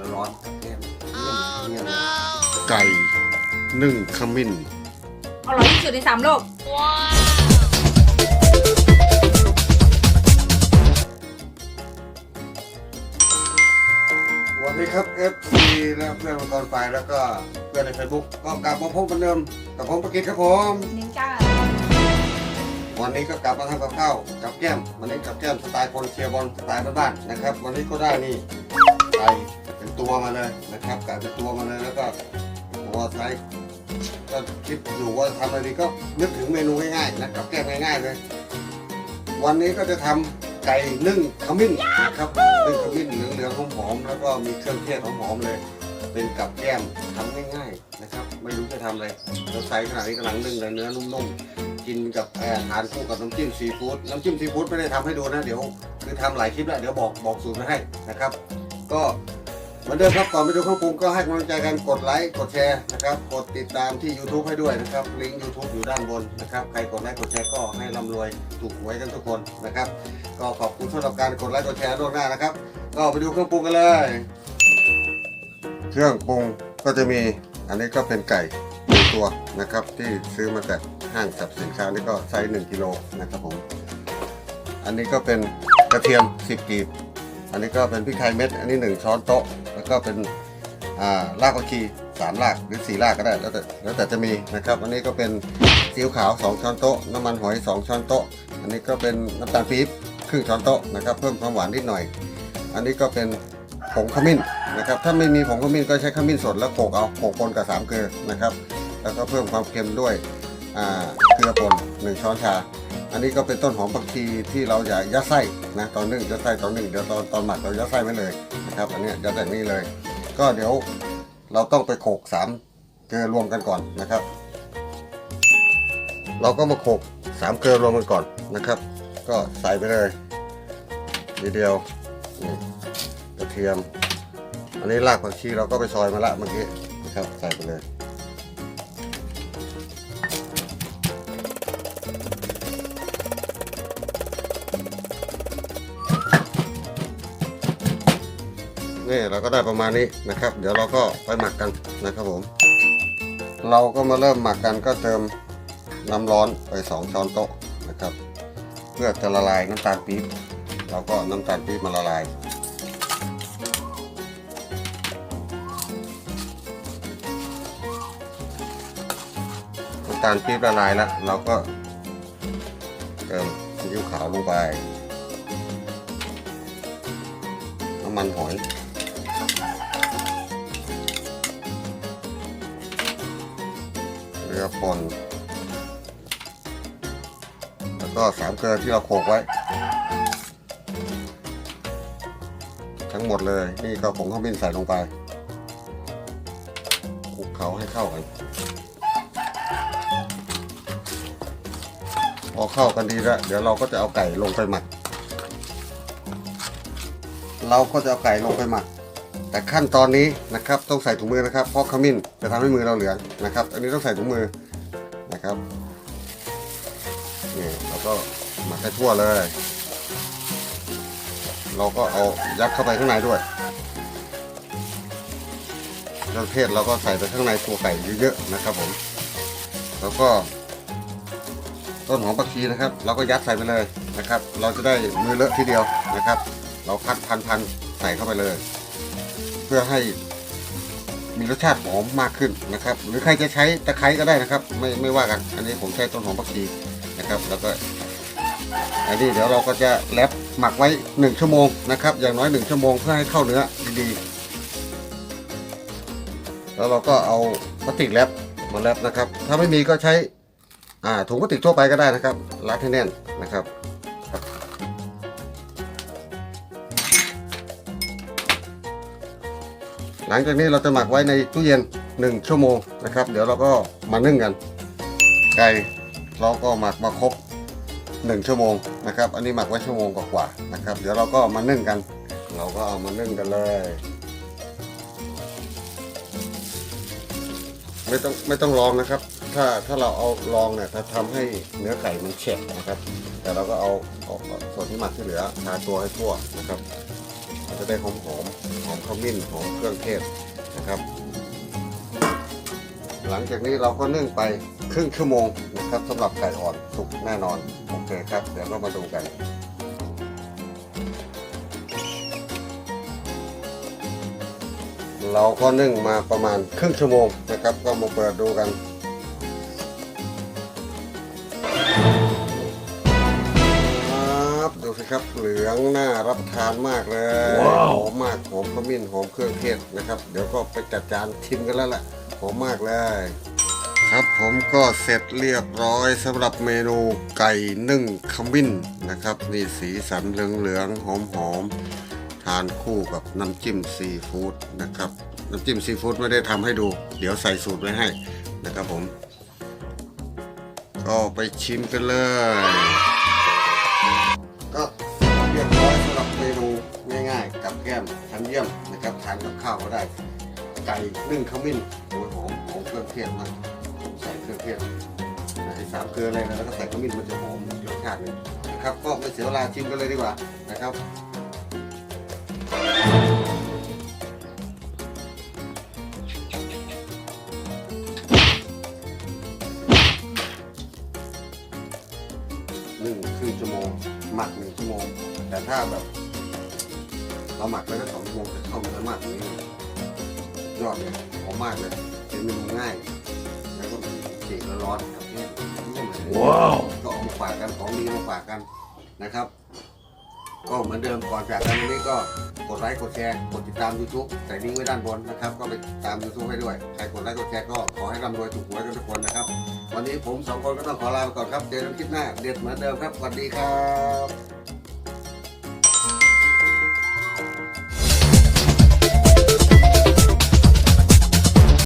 จีกร้อนๆกับแก้มเยี่ยมเยี่ยมเลยไก่นึ่งขมิ้น อร่อยที่สุดในสามโลก สวัสดีครับ FC และเพื่อนมังกรไฟแล้วก็เพื่อนใน Facebook ก็กลับมาพบกันเดิมกับผมประกิตครับผมนิ้งจ้าวันนี้ก็กลับมาทำกับข้าวกับแก้มวันนี้กับแก้มสไตล์คนเชียร์บอลสไตล์บ้านๆนะครับ วันนี้ก็ได้นี่ ไก่เป็นตัวมาเลยนะครับไก่เป็นตัวมาเลยแล้วก็ตัวไซส์ก็คิดอยู่ว่าทำอะไรดีก็นึกถึงเมนูง่ายๆนะกับแก้มง่ายๆเลย วันนี้ก็จะทำไก่นึ่งขมิ้นนะครับนึ่งขมิ้นเหลืองๆหอมๆแล้วก็มีเครื่องเทศหอมๆเลย เป็นกับแก้มทำง่ายๆนะครับ ไม่รู้จะทำอะไรเราใส่ขนาดนี้กำลังนึ่งเลยเนื้อนุ่มๆกินกับเอ่อทานคู่กับน้ำจิ้มซีฟู้ดน้ำจิ้มซีฟู้ดไม่ได้ทำให้ดูนะเดี๋ยว คือทำหลายคลิปแล้วเดี๋ยวบอกบอกสูตรมาให้นะครับ ก็เหมือนเดิมครับก่อนไปดูเครื่องปรุงก็ให้กำลังใจกันกดไลค์กดแชร์นะครับ กดติดตามที่ YouTube ให้ด้วยนะครับ ลิงก์ YouTube อยู่ด้านบนนะครับ ใครกดไลค์กดแชร์ก็ให้ร่ำรวยถูกหวยกันทุกคนนะครับ ก็ขอบคุณสำหรับการกดไลค์กดแชร์ล่วงหน้านะครับ ก็ไปดูเครื่องปรุงกันเลย เครื่องปรุงก็จะมีอันนี้ก็เป็นไก่หนึ่งตัวนะครับ ที่ซื้อมาจากห้างสรรพสินค้านี่ก็ไซส์1กิโลนะครับผมอันนี้ก็เป็นกระเทียม10กีบ อันนี้ก็เป็นพริกไทยเม็ด อันนี้1ช้อนโต๊ะ แล้วก็เป็นรากผักชีสามรากหรือสี่รากก็ได้ แล้วแต่แล้วแต่จะมีนะครับ อันนี้ก็เป็นซีอิ๊วขาว2ช้อนโต๊ะ น้ำมันหอย2ช้อนโต๊ะ อันนี้ก็เป็นน้ำตาลปี๊บครึ่งช้อนโต๊ะนะครับ เพิ่มความหวานนิดหน่อย อันนี้ก็เป็นผงขมิ้นนะครับ ถ้าไม่มีผงขมิ้นก็ใช้ขมิ้นสดแล้วโขลกเอาโขลกปนกับสามเกลือนะครับ แล้วก็เพิ่มความเค็มด้วยเกลือป่นหนึ่งช้อนชา อันนี้ก็เป็นต้นหอมผักชีที่เราอยากยัดไส้นะตอนนึ่งยัดไส้ตอนนึ่งเดี๋ยวตอนตอนหมักเรายัดไส้ไว้เลยนะครับ อันนี้ยัดแบบนี้เลย ก็เดี๋ยวเราต้องไปโขกสามเกลือรวมกันก่อนนะครับ เราก็มาโขกสามเกลือรวมกันก่อนนะครับ ก็ใส่ไปเลยทีเดียวนี่กระเทียม อันนี้รากผักชีเราก็ไปซอยมาละเมื่อกี้นะครับ ใส่ไปเลย นี่เราก็ได้ประมาณนี้นะครับ เดี๋ยวเราก็ไปหมักกันนะครับผม เราก็มาเริ่มหมักกันก็เติมน้ำร้อนไป 2 ช้อนโต๊ะนะครับ เพื่อจะละลายน้ำตาลปี๊บเราก็น้ำตาลปี๊บมาละลายน้ำตาลปี๊บละลายแล้วเราก็เติมซีอิ๊วขาวลงไปน้ำมันหอย ป่นแล้วก็สามเกลือที่เราโขลกไว้ ทั้งหมดเลย นี่ก็ผงข้าวมิ้นใส่ลงไปคลุกเคล้าให้เข้ากันพอเข้ากันดีแล้ว เดี๋ยวเราก็จะเอาไก่ลงไปหมัก เราก็จะเอาไก่ลงไปหมัก แต่ขั้นตอนนี้นะครับต้องใส่ถุงมือนะครับ เพราะขมิ้นจะทำให้มือเราเหลืองนะครับ อันนี้ต้องใส่ถุงมือ ครับนี่เราก็หมักให้ทั่วเลย เราก็เอายัดเข้าไปข้างในด้วยเครื่องเทศเราก็ใส่ไปข้างในตัวไก่เยอะๆนะครับผม แล้วก็ ต้นหอมผักชีนะครับ เราก็ยัดใส่ไปเลยนะครับ เราจะได้มือเลอะทีเดียวนะครับ เราพัดพันๆใส่เข้าไปเลย เพื่อให้ มีรสชาติหอมมากขึ้นนะครับ หรือใครจะใช้ตะไคร้ก็ได้นะครับ ไม่ไม่ว่ากัน อันนี้ผมใช้ต้นหอมผักชีนะครับ แล้วก็อันนี้เดี๋ยวเราก็จะแรปหมักไว้ 1 ชั่วโมงนะครับ อย่างน้อย 1 ชั่วโมงเพื่อให้เข้าเนื้อดีๆ แล้วเราก็เอาพลาสติกแรปมาแรปนะครับ ถ้าไม่มีก็ใช้ถุงพลาสติกทั่วไปก็ได้นะครับรัดให้แน่นนะครับ หลังจากนี้เราจะหมักไว้ในตู้เย็น 1 ชั่วโมงนะครับ เดี๋ยวเราก็มานึ่งกัน ไก่เราก็หมักมาครบ 1 ชั่วโมงนะครับ อันนี้หมักไว้ชั่วโมงกว่าๆนะครับ เดี๋ยวเราก็มานึ่งกัน เราก็เอามานึ่งกันเลย ไม่ต้องไม่ต้องลองนะครับ ถ้าถ้าเราเอาลองเนี่ยจะทำให้เนื้อไก่มันแฉะนะครับ แต่เราก็เอาเอาส่วนที่หมักที่เหลือทาตัวให้ทั่วนะครับ จะได้หอมหอมหอมขมิ้นหอมเครื่องเทศนะครับ หลังจากนี้เราก็นึ่งไปครึ่งชั่วโมงนะครับสำหรับไก่อ่อนสุกแน่นอนโอเคครับเดี๋ยวเรามาดูกันเราก็นึ่งมาประมาณครึ่งชั่วโมงนะครับ ก็มาเปิดดูกัน ครับดูสิครับ เหลืองน่ารับประทานมากเลยหอมมากหอมขมิ้นหอมเครื่องเทศนะครับ เดี๋ยวก็ไปจัดจานชิมกันแล้วแหละหอมมากเลย ครับผมก็เสร็จเรียบร้อยสำหรับเมนูไก่นึ่งขมิ้นนะครับนี่สีสันเหลืองๆหอมๆทานคู่กับน้ำจิ้มซีฟู้ดนะครับน้ำจิ้มซีฟู้ดไม่ได้ทำให้ดู เดี๋ยวใส่สูตรไว้ให้นะครับผม ก็ไปชิมกันเลย แก้มชั้นเยี่ยมนะครับทานกับข้าวก็ได้ไก่นึ่งขมิ้นโอ้ยหอมหอมเครื่องเทศมากใส่เครื่องเทศใส่สามเกลืออะไรนะแล้วก็ใส่ขมิ้นมันจะหอมรสชาติหนึงนะครับก็ไม่เสียเวลาชิมกันเลยดีกว่านะครับหนึ่งครึ่งชั่วโมงหมักหนึ่งชั่วโมงแต่ถ้าแบบ เราหมักไปแค่สองชั่วโมงจะเข้าเนื้อมากกว่านี้ยอดเลยหอมมากเลยเป็นเมนูง่าย แล้วก็มีสีร้อนๆครับเนี่ยว้าวก็เอามาฝากกันของดีมาฝากกันนะครับ ก็เหมือนเดิมก่อนจากกันวันนี้ก็กดไลค์กดแชร์กดติดตาม YouTube ใส่ลิงก์ไว้ด้านบนนะครับ ก็ไปตาม YouTube ให้ด้วยใครกดไลค์กดแชร์ก็ขอให้ร่ำรวยถูกหวยกันทุกคนนะครับ วันนี้ผมสองคนก็ต้องขอลาไปก่อนครับเจอกันคลิปหน้าเด็ดเหมือนเดิมครับสวัสดีครับ